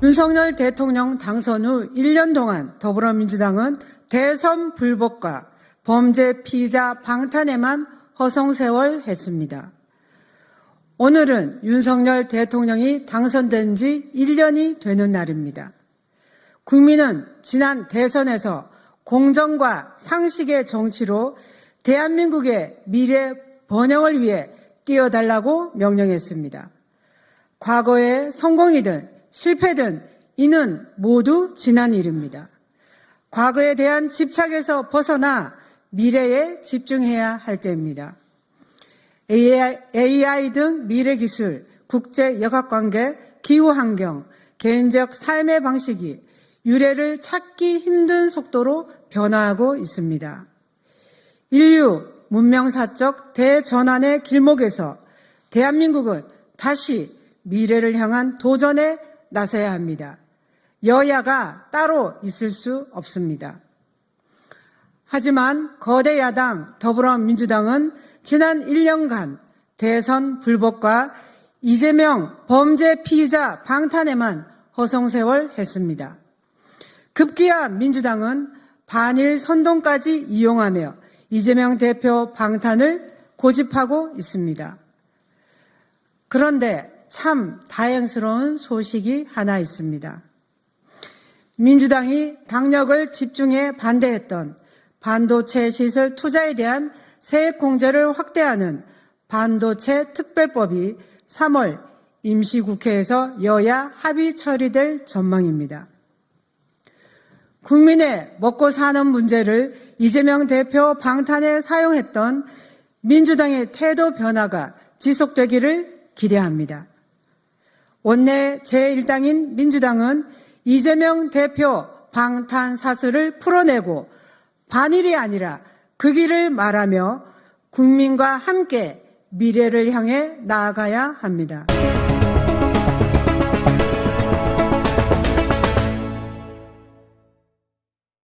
윤석열 대통령 당선 후 1년 동안 더불어민주당은 대선 불복과 범죄 피의자 방탄에만 허송세월 했습니다. 오늘은 윤석열 대통령이 당선된 지 1년이 되는 날입니다. 국민은 지난 대선에서 공정과 상식의 정치로 대한민국의 미래 번영을 위해 뛰어달라고 명령했습니다. 과거의 성공이든 실패든 이는 모두 지난 일입니다. 과거에 대한 집착에서 벗어나 미래에 집중해야 할 때입니다. AI, AI 등 미래 기술, 국제 역학 관계, 기후 환경, 개인적 삶의 방식이 유래를 찾기 힘든 속도로 변화하고 있습니다. 인류 문명사적 대전환의 길목에서 대한민국은 다시 미래를 향한 도전에 나서야 합니다. 여야가 따로 있을 수 없습니다. 하지만 거대 야당 더불어민주당은 지난 1년간 대선 불복과 이재명 범죄 피의자 방탄에만 허송세월 했습니다. 급기야 민주당은 반일 선동까지 이용하며 이재명 대표 방탄을 고집하고 있습니다. 그런데 참 다행스러운 소식이 하나 있습니다. 민주당이 당력을 집중해 반대했던 반도체 시설 투자에 대한 세액 공제를 확대하는 반도체 특별법이 3월 임시국회에서 여야 합의 처리될 전망입니다. 국민의 먹고 사는 문제를 이재명 대표 방탄에 사용했던 민주당의 태도 변화가 지속되기를 기대합니다. 원내 제1당인 민주당은 이재명 대표 방탄 사슬을 풀어내고 반일이 아니라 그 길을 말하며 국민과 함께 미래를 향해 나아가야 합니다.